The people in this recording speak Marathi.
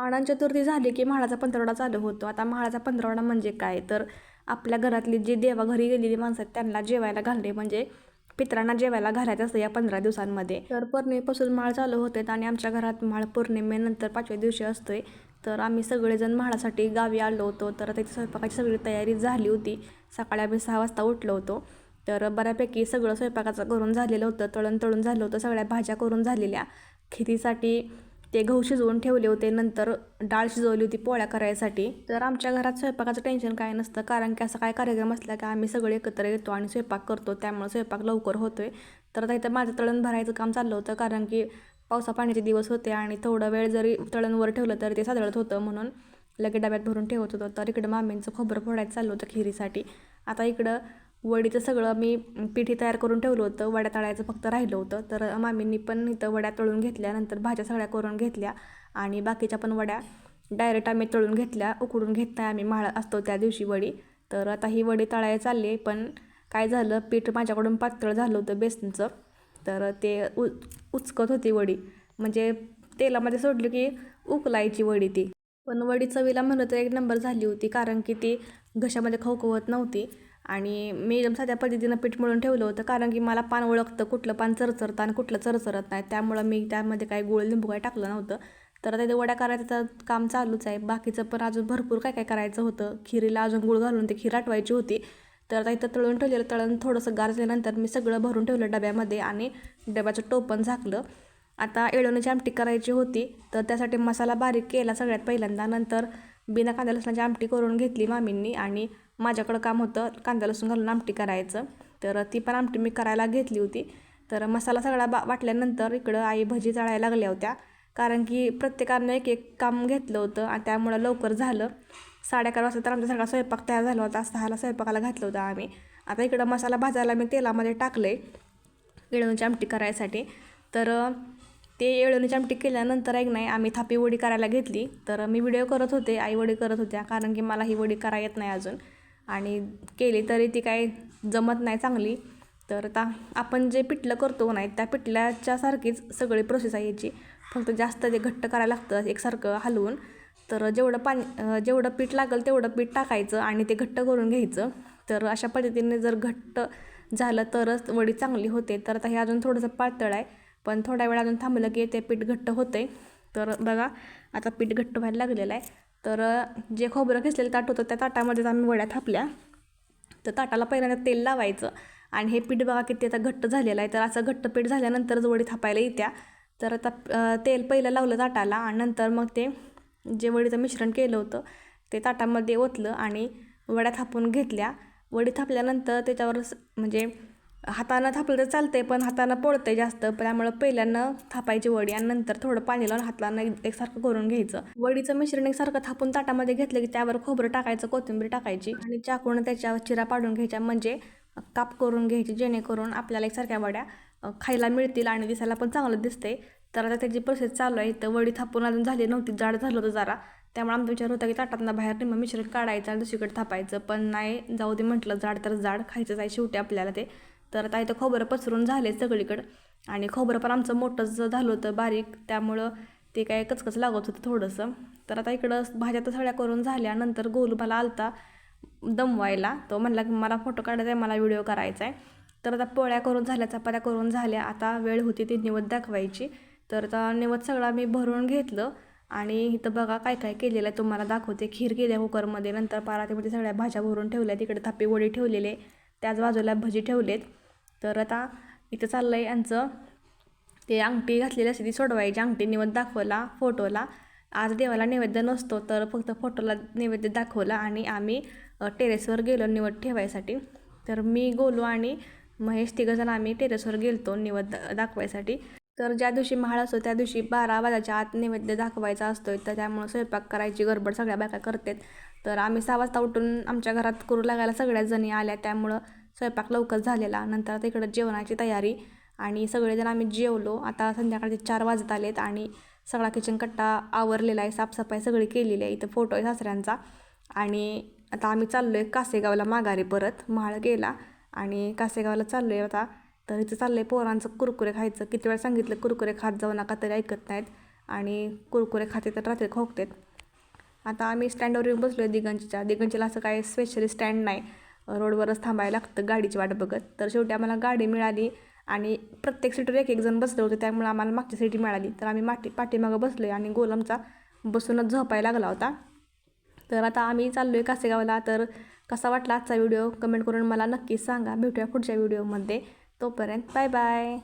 अनंत चतुर्थी झाली की म्हाळाचा पंधरवडा चालू होतो. आता म्हाळाचा पंधरवडा म्हणजे काय? तर आपल्या घरातली जी देवाघरी गेलेली माणसं आहेत त्यांना जेवायला घालणे म्हणजे पित्रांना जेवायला घालायचं असतं या पंधरा दिवसांमध्ये. तर पौर्णिमेपासून माळ चालू होते आणि आमच्या घरात माळ पौर्णिमेनंतर पाचव्या दिवशी असतोय. तर आम्ही सगळेजण म्हाळासाठी गावी आलो होतो. तर त्याची स्वयंपाकाची सगळी तयारी झाली होती. सकाळी आम्ही सहा वाजता उठलो होतो. तर बऱ्यापैकी सगळं स्वयंपाकाचं करून झालेलं होतं. तळण तळून झालं होतं. सगळ्या भाज्या करून झालेल्या. खिरीसाठी ते गहू शिजवून ठेवले होते नंतर डाळ शिजवली होती पोळ्या करायसाठी. तर आमच्या घरात स्वयंपाकाचं टेन्शन काय नसतं कारण की असं काय कार्यक्रम असला की आम्ही सगळे एकत्र येतो आणि स्वयंपाक करतो त्यामुळे स्वयंपाक लवकर होतोय. तर आता इथं माझं तळण भरायचं काम चाललं होतं कारण की पावसा पाण्याचे दिवस होते आणि थोडा वेळ जरी तळणवर ठेवलं तरी ते सादळत होतं म्हणून लगे डब्यात भरून ठेवत होतं. तर इकडं मामींचं खोबरं फोडायचं चाललं होतं खिरीसाठी. आता इकडं वडीचं सगळं मी पिठी तयार करून ठेवलं होतं वड्या तळायचं फक्त राहिलं होतं. तर मामींनी पण इथं वड्या तळून घेतल्या नंतर भाज्या सगळ्या करून घेतल्या आणि बाकीच्या पण वड्या डायरेक्ट आम्ही तळून घेतल्या उकडून घेत नाही आम्ही माळ असतो त्या दिवशी वडी. तर आता ही वडी तळायला चालली पण काय झालं पीठ माझ्याकडून पातळ झालं होतं बेसनचं. तर ते उ उचकत होती वडी. म्हणजे तेलामध्ये सोडली की उकलायची वडी ती. पण वडी चवीला म्हणलं तर एक नंबर झाली होती कारण की ती घशामध्ये खवखवत नव्हती. आणि मी एकदम साध्या पद्धतीनं पीठ मळून ठेवलं होतं कारण की मला पान ओळखतं कुठलं पान चरचरतं आणि कुठलं चरचरत नाही. त्यामुळं मी त्यामध्ये काही गोळ लिंबू काही टाकलं नव्हतं. तर ते वड्या करायचं काम चालूच आहे. बाकीचं पण अजून भरपूर काय काय करायचं होतं. खिरीला अजून गुळ घालून ते खीर आटवायची होती. तर आता इथं तळून ठेवलेलं तळण थोडंसं गारल्यानंतर मी सगळं भरून ठेवलं डब्यामध्ये आणि डब्याचं टोपण झाकलं. आता एळवणीची आमटी करायची होती तर त्यासाठी मसाला बारीक केला सगळ्यात पहिल्यांदा. नंतर बिना कांदा लसणाची आमटी करून घेतली मामींनी आणि माझ्याकडं काम होतं कांदा लसूण घालून आमटी करायचं. तर ती पण आमटी मी करायला घेतली होती. तर मसाला सगळा बा वाटल्यानंतर इकडं आई भजी तळायला लागल्या होत्या. कारण की प्रत्येकानं एक एक काम घेतलं होतं आणि त्यामुळं लवकर झालं. साडे अकरा वाजता तर आमचा सगळा स्वयंपाक तयार झाला होता. सहाला स्वयंपाकाला घातलं होतं आम्ही. आता इकडं मसाला भाजायला मी तेलामध्ये टाकले येळवणीची आमटी करायसाठी. तर ते येळवणीची आमटी केल्यानंतर एक नाही आम्ही थापी वडी करायला घेतली. तर मी व्हिडिओ करत होते आई वडी करत होत्या. कारण की मला ही वडी करा येत नाही अजून. आणि केली तरी ती काय जमत नाही चांगली. तर आता आपण जे पिठलं करतो नाही त्या पिठल्याच्या सारखीच सगळी प्रोसेस आहे याची. फक्त जास्त ते घट्ट करायला लागतं एकसारखं हलवून. तर जेवढं पाणी जेवढं पीठ लागेल तेवढं पीठ टाकायचं आणि ते घट्ट करून घ्यायचं. तर अशा पद्धतीने जर घट्ट झालं तरच वडी चांगली होते. तर आता हे अजून थोडंसं पातळ आहे. पण थोड्या वेळ अजून थांबलं की ते पीठ घट्ट होते तर बघा आता पीठ घट्ट व्हायला लागलेलं आहे. तर जे खोबरं घेतलेलं ताट होतं त्या ताटामध्येच आम्ही वड्या थापल्या. तर ताटाला पहिल्यांदा तेल लावायचं आणि हे पीठ बघा किती आता घट्ट झालेलं आहे. तर असं घट्ट पीठ झाल्यानंतरच वडी थापायला येत्या. तर आता तेल पहिलं लावलं ताटाला आणि नंतर मग ते जे वडीचं मिश्रण केलं होतं ते ताटामध्ये ओतलं आणि वड्या थापून घेतल्या. वडी थापल्यानंतर त्याच्यावर म्हणजे हातानं थापलं तर चालतंय पण हातानं पोळतंय जास्त. त्यामुळं पहिल्यानं थापायची वडी आणि नंतर थोडं पाणी लावून हातानं एकसारखं करून घ्यायचं. वडीचं मिश्रण एकसारखं थापून ताटामध्ये घेतलं की त्यावर खोबरं टाकायचं कोथिंबीर टाकायची आणि चाकून त्याच्यावर चिरा पाडून घ्यायच्या. म्हणजे काप करून घ्यायची जेणेकरून आपल्याला एकसारख्या वड्या खायला मिळतील आणि दिसायला पण चांगलं दिसते तर आता त्याची प्रोसेस चालू आहे. तर वडी थापून अजून झाली नव्हती जाड झालं होतं जरा. त्यामुळे आमचा विचार होता की ताटातनं बाहेर निम्म मिश्रण काढायचं आणि दुसरीकडे थापायचं. पण नाही जाऊ दे म्हटलं जाड तर जाड खायचंच आहे शेवटी आपल्याला ते. तर आता इथं खोबरं पसरून झाले सगळीकडं. आणि खोबरं पण आमचं मोठंच झालं होतं बारीक त्यामुळं ते काय कचकच लागत होतं थोडंसं. तर आता इकडं भाज्या तर सगळ्या करून झाल्या नंतर गोलू मला आलता दमवायला. तो म्हणला की मला फोटो काढायचा आहे मला व्हिडिओ करायचा आहे. तर आता पोळ्या करून झाल्या चपात्या करून झाल्या. आता वेळ होती ती निवद दाखवायची. तर आता निवद सगळा मी भरून घेतलं. आणि इथं बघा काय काय केलेलं आहे तुम्हाला दाखवते. खीर केल्या कुकरमध्ये नंतर पारातीमध्ये सगळ्या भाज्या भरून ठेवल्या तिकडे थापी वडी ठेवलेले त्याच बाजूला भजी ठेवलेत. तर आता इथं चाललं आहे यांचं. ते अंगठी घातलेली असते ती सोडवायची. अंगठी निवद दाखवला फोटोला आज देवाला नैवेद्य नसतो तर फक्त फोटोला नैवेद्य दाखवला आणि आम्ही टेरेसवर गेलो निवड ठेवायसाठी. तर मी गोलू आणि महेश तिघंजण आम्ही टेरेसवर गेलतो निवद दाखवायसाठी. तर ज्या दिवशी महाळ असतो त्या दिवशी बारा वाजाच्या आत नैवेद्य दाखवायचा असतो तर त्यामुळं स्वयंपाक करायची गडबड सगळ्या बायका करतात. तर आम्ही सहा वाजता उठून आमच्या घरात करू लागायला सगळ्याच जणी आल्या. त्यामुळं स्वयंपाक लवकर झालेला. नंतर आता इकडं जेवणाची तयारी आणि सगळेजण आम्ही जेवलो. आता संध्याकाळचे चार वाजत आलेत आणि सगळा किचन कट्टा आवरलेला आहे. साफसफाई सगळी केलेली आहे. इथं फोटो आहे सासऱ्यांचा. आणि आता आम्ही चाललो आहे कासेगावला माघारी परत. महाळ गेला आणि कासेगावला चाललो आहे आता. तर इथं चाललं आहे पोरांचं कुरकुरे खायचं. किती वेळा सांगितलं कुरकुरे खात जाऊ नका तरी ऐकत नाहीत. आणि कुरकुरे खाते तर रात्री खोकतात. आता आम्ही स्टँडवर येऊन बसलो आहे दिगंजीच्या. दिगंजीला असं काही स्पेशली स्टँड नाही. रोडवरच थांबायला लागतं गाडीची वाट बघत. तर शेवटी आम्हाला गाडी मिळाली आणि प्रत्येक सीटवर एक एक जण बसले होते. त्यामुळे आम्हाला मागची सीट मिळाली. तर आम्ही माटी पाठीमागं बसलो आहे आणि गोलमचा बसूनच झोपायला लागला होता. तर आता आम्ही चाललो आहे कासेगावला. तर कसा वाटला आजचा व्हिडिओ? कमेंट करून मला नक्की सांगा. भेटूया पुढच्या व्हिडिओमध्ये. तोपर्यंत बाय बाय.